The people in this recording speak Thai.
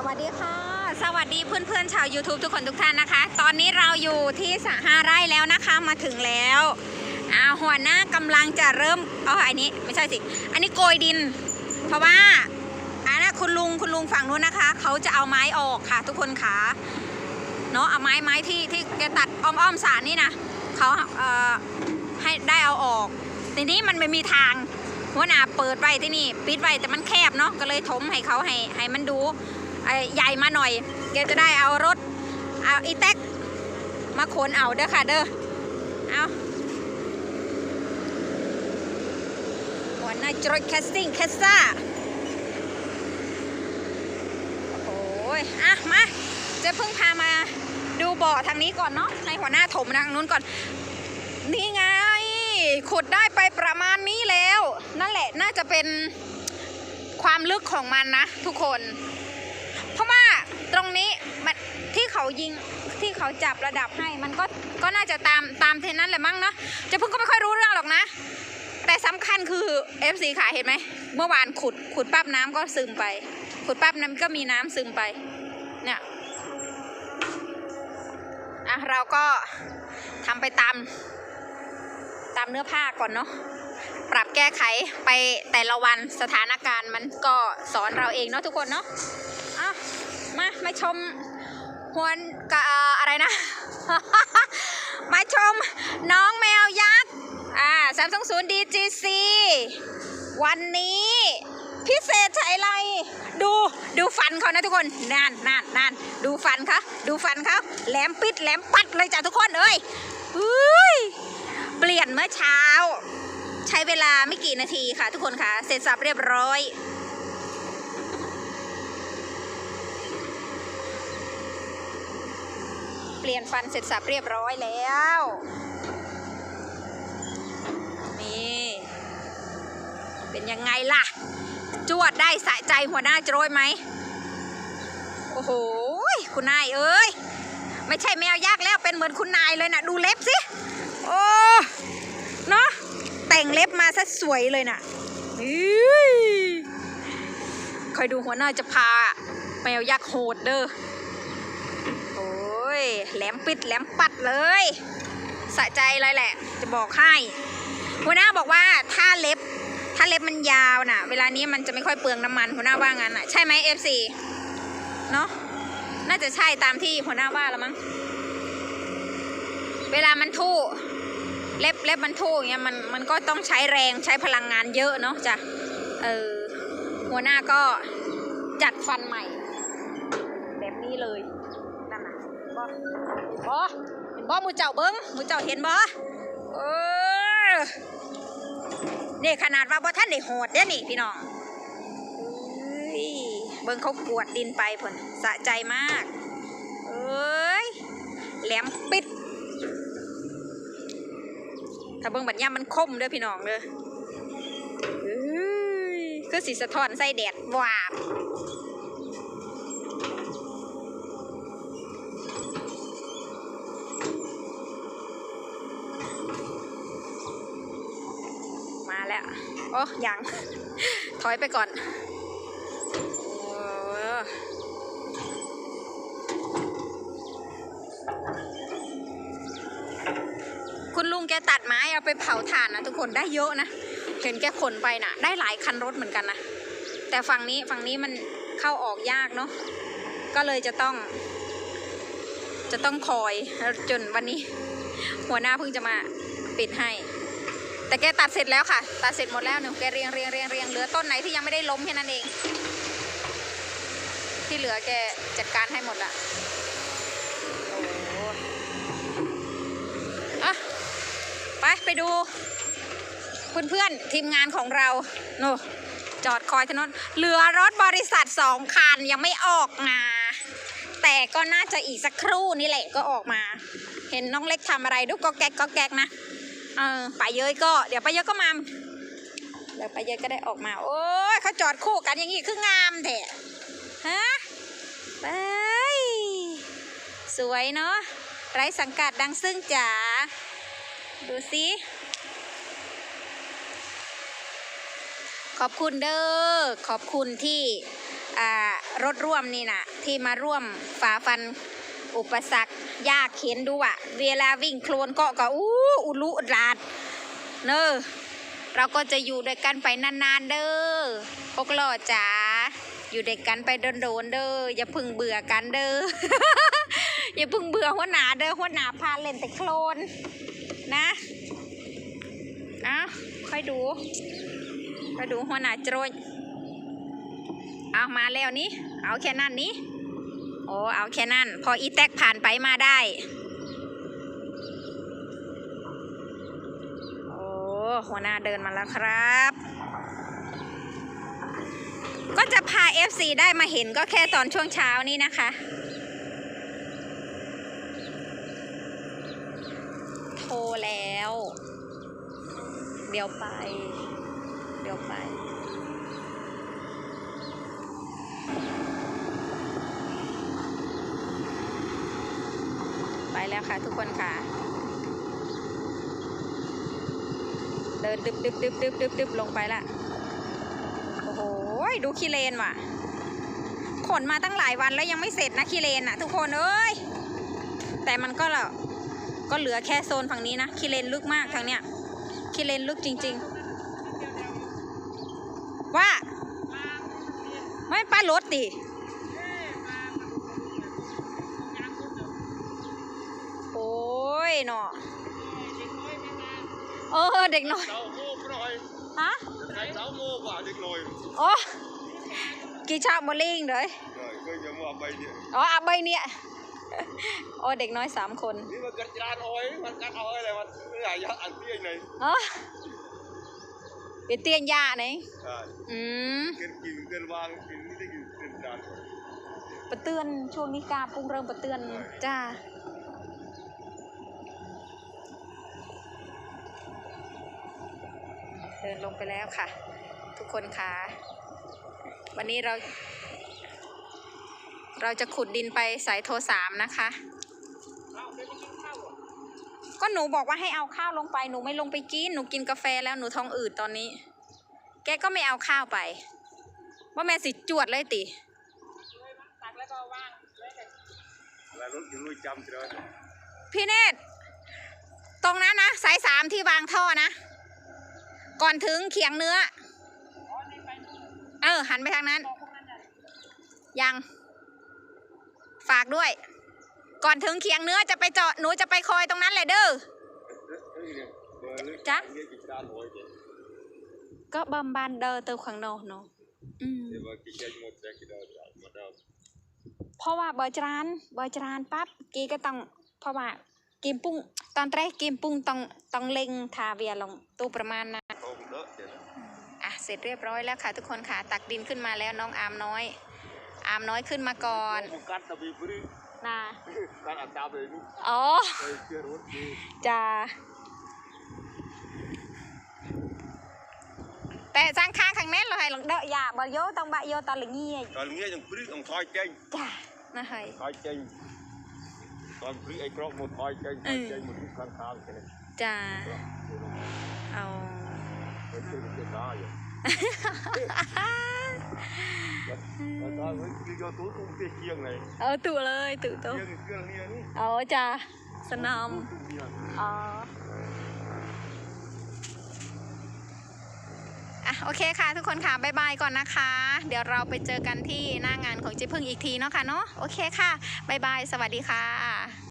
สวัสดีค่ะ สวัสดีเพื่อนๆชาว YouTube ทุกคนทุกท่านนะคะ ตอนนี้เราอยู่ที่สหาไร่แล้วนะคะมาถึงแล้วอาหัวหน้ากำลังจะเริ่มอ๋ออันนี้ไม่ใช่สิ อันนี้โกยดิน เพราะว่าอันนั้นคุณลุงคุณลุงฝั่งนู้นนะคะ เขาจะเอาไม้ออกค่ะ ทุกคนขาเนาะเอาไม้ไม้ที่ที่แกตัดอ้อมอ้อมสารนี่นะเขาเอ่อให้ได้เอาออกทีนี้มันไม่มีทางหัวหน้าเปิดไว้ที่นี่ ปิดไว้แต่มันแคบเนาะก็เลยถมให้เขาให้ให้มันดู ใหญ่มาหน่อย แกจะได้เอารถ เอาอีแท็กมาขนเอาเด้อค่ะเด้อ เอาหัวหน้าจรดแคสติ้งแคสซ่าโอ้โหอะมาจะเพิ่งพามาดูบ่อทางนี้ก่อนเนาะในหัวหน้าถมทางนู้นก่อน นี่ไง ขุดได้ไปประมาณนี้แล้ว นั่นแหละน่าจะเป็นความลึกของมันนะทุกคน ตรงนี้มันที่เขายิงที่เขาจับระดับให้ มันก็ก็น่าจะตามตามเทนั้นแหละมั้งเนาะจะเพิ่งก็ไม่ค่อยรู้เรื่องหรอกนะ แต่สำคัญคือ FC ขาเห็นไหมเมื่อวานขุดขุดปั๊บน้ำก็ซึมไป ขุดปั๊บน้ำก็มีน้ำซึมไปเนี่ยอะเราก็ทำไปตามตามเนื้อผ้าก่อนเนาะปรับแก้ไขไปแต่ละวันสถานการณ์มันก็สอนเราเองเนาะทุกคนเนาะ มาชมหวนกับอะไรนะ มาชมน้องแมวยักษ์อ่า320 DGC วันนี้พิเศษใช้ไร ดูดูฟันเขานะทุกคนนั่นนั่นนั่นดูฟันเขาดูฟันเขาแหลมปิดแหลมปัดเลยจ้ะทุกคนเอ้ยเฮ้ยเปลี่ยนเมื่อเช้า ใช้เวลาไม่กี่นาทีค่ะทุกคนค่ะ เสร็จสับเรียบร้อย เปลี่ยนฟันเสร็จสับเรียบร้อยแล้ว นี่ เป็นยังไงล่ะ จวดได้สะใจหัวหน้าโจรยไหม โอ้โห คุณนายเอ้ย ไม่ใช่แมวยากแล้วเป็นเหมือนคุณนายเลยนะดูเล็บสิ โอ้เนาะแต่งเล็บมาซะสวยเลยน่ะคอยดูหัวหน้าจะพาแมวยักษ์โหดเด้อ แหลมปิดแหลมปัดเลยสะใจเลยแหละ จะบอกให้หัวหน้าบอกว่าถ้าเล็บถ้าเล็บมันยาวน่ะ เวลานี้มันจะไม่ค่อยเปลืองน้ำมันหัวหน้าว่างั้นน่ะใช่ไหม FC เนาะน่าจะใช่ตามที่หัวหน้าว่าแล้วมั้งเวลามันทู่เล็บเล็บมันทู่งเงี้ยมันมันก็ต้องใช้แรงใช้พลังงานเยอะเนาะจ้ะเออหัวหน้าก็จัดฟันใหม่ แบบนี้เลย บ่เห็นบ่หมูเจ้าเบิ้งหมูเจ้าเห็นบ่เออนี่ขนาดว่าบ่ท่านได้โหดเด้อนี่พี่น้องเอ้ยเบิ้งเขากวดดินไปผลสะใจมาก เอ้ยแหลมปิด ถ้าเบิ่งบัดย่ามันคมเด้อพี่น้องเด้อเอ้ยคือสีสะท้อนใส่แดดวาบมาแล้ว โอ้ยัง ถอยไปก่อนอคุณลุงแกตัดไม้เอาไปเผาถ่านนะทุกคนได้เยอะนะ เห็นแกขนไปน่ะ ได้หลายคันรถเหมือนกันนะ แต่ฝั่งนี้ฝั่งนี้มันเข้าออกยากเนาะก็เลยจะต้อง จะต้องคอยจนวันนี้ หัวหน้าเพิ่งจะมาปิดให้ แต่แกตัดเสร็จแล้วค่ะ ตัดเสร็จหมดแล้วหนูแกเรียงเรียงเรียงเรียงเหลือต้นไหนที่ยังไม่ได้ล้มแค่นั้นเอง ที่เหลือแกจัดการให้หมดละอ้อะไปไปดู เพื่อนๆทีมงานของเราโนจอดคอยถนนเหลือรถบริษัทสองคันยังไม่ออกมา แต่ก็น่าจะอีกสักครู่นี่แหละก็ออกมา เห็นน้องเล็กทำอะไรดูก็แก๊กก็แก๊กนะ เออไปาเยยก็เดี๋ยวไปาเยยก็มาเดี๋ยวไปาเยยก็ได้ออกมา โอ้ยเขาจอดคู่กันอย่างงี้คืองามแท้ฮะไปสวยเนาะไร้สังกัดดังซึ่งจ๋าดูสิขอบคุณเด้อขอบคุณที่รถร่วมนี่นะที่มาร่วมฝ่าฟัน อุปสรรคยากเข็นดูอะเวลาวิ่งโคลนกาะก็อู้อุลุราดเนอเราก็จะอยู่ด้วยกันไปนานๆเด้อพวกหล่อจ๋าอยู่ด้วยกันไปโดนๆเด้ออย่าพึ่งเบื่อกันเด้ออย่าพึ่งเบื่อหัวหนาเด้อหัวหนาพาเล่นแต่โคลนนะนะค่อยดูค่อยดูหัวหนาโจรยเอามาแล้วนี่เอาแค่นั้นนี้ โอ้เอาแค่นั้น พออีแท็กผ่านไปมาได้ โอ้หัวหน้าเดินมาแล้วครับ ก็จะพา FC ได้มาเห็นก็แค่ตอนช่วงเช้านี้นะคะโทรแล้ว เดี๋ยวไป เดี๋ยวไป แล้วค่ะทุกคนค่ะ เดินดึบดึบดึบดึบดึบดึบลงไปละ โอ้โห ดูขี้เลนว่ะ ขนมาตั้งหลายวันแล้วยังไม่เสร็จนะขี้เลนอะทุกคนเอ้ย แต่มันก็ละก็เหลือแค่โซนฝั่งนี้นะขี้เลนลึกมากทางเนี้ยขี้เลนลึกจริง ๆ ว่า ไม่ป้ารถดิ โอ้ย เนาะเออเด็กน้อย Sáu mô rồi, ฮะ cái sáu mô vào được rồi. โอ้กี่ชาบอลลิงเลย Rồi, bây giờ mà bay điện. อ๋ออาใบเนี่ยโอ้เด็กน้อยสามคน Đi mà cắt chan ôi, mà cắt ôi này mà cái này cho ăn tiên này. อ๋อเป็นเตียนยาไหน À, อืม cái kìm cái vang cái cái cái cái chan. ปะเตือนช่วงนี้กาปรุงเริ่มปะเตือนจ้า ดินลงไปแล้วค่ะ ทุกคนค่ะ วันนี้เรา เราจะขุดดินไปสายโทรสามนะคะ ก็หนูบอกว่าให้เอาข้าวลงไปหนูไม่ลงไปกินหนูกินกาแฟแล้วหนูท้องอืดตอนนี้ แกก็ไม่เอาข้าวไปว่าแม่สิจวดเลยติพี่เนตรตรงนั้นนะสายสามที่วางท่อนะ อนถึงเขียงเนื้อ เออ หันไปทางนั้น ยัง ฝากด้วย ก่อนถึงเขียงเนื้อจะไปเจาะหนูจะไปคอยตรงนั้นเลยเด้อ Chắc. Cái cái chan ôi kìa. ก็บำบันเดอเตอขังโนเนาะอืม Thì mà cái cái một cái cái đó mà đâu. เพราะว่าเบอร์จรานเบอร์จรานปั๊บกีก็ต้องเพราะว่ากิมปุ้งตอนแรกกิมปุ้งต้องต้องเล็งทาเวียลงตู้ประมาณนะ Không đỡ thì nó. อะเสร็จเรียบร้อยแล้วค่ะ ทุกคนค่ะตักดินขึ้นมาแล้วน้องอามน้อย อามน้อยขึ้นมาก่อน Một cắt tao bị bự. นะ Cắt ăn tao về đi. อ๋อ Đây chưa rút đi. จะแต่จ้างค้างข้างแน่นเลยหลังเดอะอย่าบอโยต้องบะโยตอนหลังเงี้ย Còn nghe thằng bự ông thoi chanh. จ้านะเฮ้ย thoi chanh. Còn bự ai có một thoi chanh, thoi Ừ. chanh một chút khang khang thế này. จ้าเอา Cái cái cái đó vậy. Mà tao mới đi cho tú cũng cái chiêng này. เอ อตู่เลยตู่ตู่ Chiêng cái lia đi. เอาจ้าสนอม Tú lia. อ๋ออะโอเคค่ะทุกคนค่ะบายบายก่อนนะคะ เดี๋ยวเราไปเจอกันที่หน้างานของเจ๊พึ่งอีกทีเนาะค่ะเนาะโอเคค่ะบายบายสวัสดีค่ะ